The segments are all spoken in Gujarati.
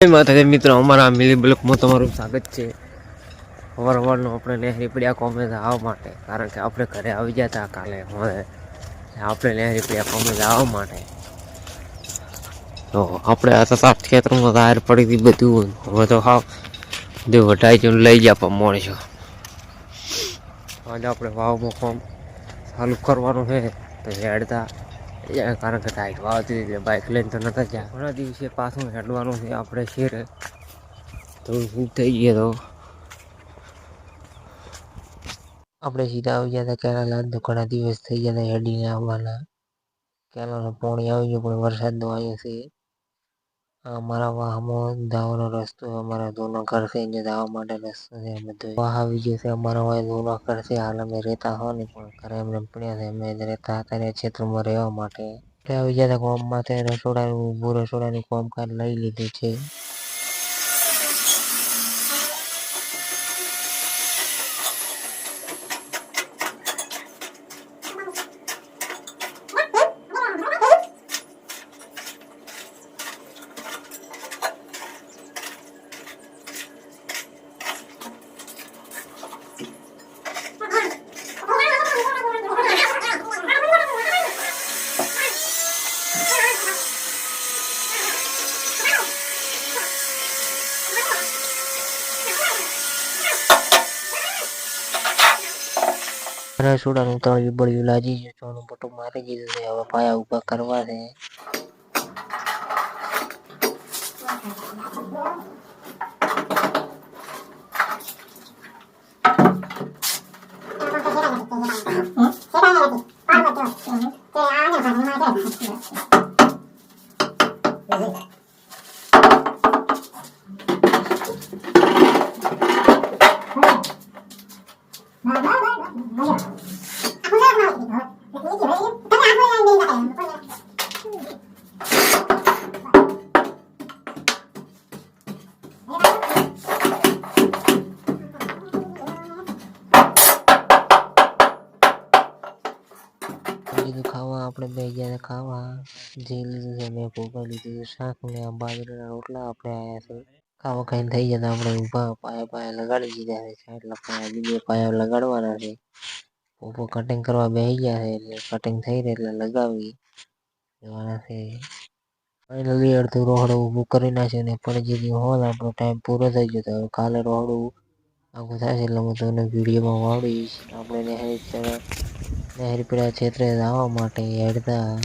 મિત્રો અમારા મિલી બ્લોકમાં તમારું સ્વાગત છે. અવાર સવારનું આપણે નહેરી પડ્યા કોમે આવવા માટે, કારણ કે આપણે ઘરે આવી ગયા હતા કાલે. આપણે નહેરી પડ્યા કોમે આવવા માટે. તો આપણે આ તો સાત ખેતરમાં બહાર પડી હતી બધું. હવે તો હાવ બધું વટાઈ જઈને લઈ ગયા પણ મળશો આજે આપણે વાવમાં કોમ ચાલુ કરવાનું છે. તો હેડતા કારણ કે ટાઈટ વાવતી એટલે બાઇક લઈને તો નતા ગયા. ઘણા દિવસે પાછું હેડવાનું છે આપણે શેર. તો શું થઈ ગયા તો? આપણે સીધા આવી ગયા હતા કેરાલા તો ઘણા દિવસ થઈ ગયા હતા હેડીને આવવાના. કેરાલાનું પાણી આવી ગયું, પણ વરસાદનો આવ્યો છે. અમારા વાહમો દાવાનો રસ્તો અમારા દોનો ઘર છે. અહીંયા જવા માટે રસ્તો છે. બધો વાહ આવી ગયો છે. અમારા વાય દોનો ઘર છે. હાલ અમે રહેતા હો ને પણ ઘરે એમને પડ્યા છે. અમે રહેતા હતા ને ક્ષેત્રમાં રહેવા માટે. આવી ગયા હતા. કોમમાં તે રસોડાનું ઊભું રસોડાનું કામકાજ લઈ લીધું છે. રસોડાનું તળિયું બળિયું લાગી ગયું ચોનું પટું મારી દીધું છે હવે પાયા ઊભા કરવા છે લીધું ખાવા, આપણે બે ગયા ખાવા. જે લીધું છે મેં ભોગા લીધું છે શાક ને આ બાજરાના રોટલા આપણે આવ્યા છે. ખાવા ખાઈને થઈ જતા આપણે ઊભા પાયા પાયા લગાડી દીધા છે. એટલા પાયા બીજે પાયા લગાડવાના છે. પોપો કટિંગ કરવા બેસી ગયા છે એટલે કટિંગ થઈ રહે એટલે લગાવી જવાના છે. ફાઇનલી અડધું રોહડું ઊભું કરી નાખ્યું ને પડી ગયું હોલ આપણો ટાઈમ પૂરો થઈ ગયો હવે કાલે રોહડું આખું થશે એટલે હું તમને વિડીયોમાં વાળીશ. આપણે નહેરી પેલા ક્ષેત્રે જવા માટે હેડતા.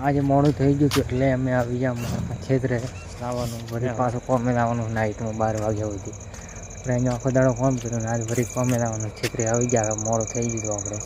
આજે મોડું થઈ ગયું એટલે અમે આવી બીજા ક્ષેત્રે લાવવાનું વળી પાછું કોમે લાવવાનું નાઇટમાં બાર વાગ્યા સુધી. આપણે અહીંયા આખો દાડો કોમ કર્યો ને આજે વળી કોમે લાવવાનું ક્ષેત્રે આવી ગયા. મોડું થઈ ગયું આપણે.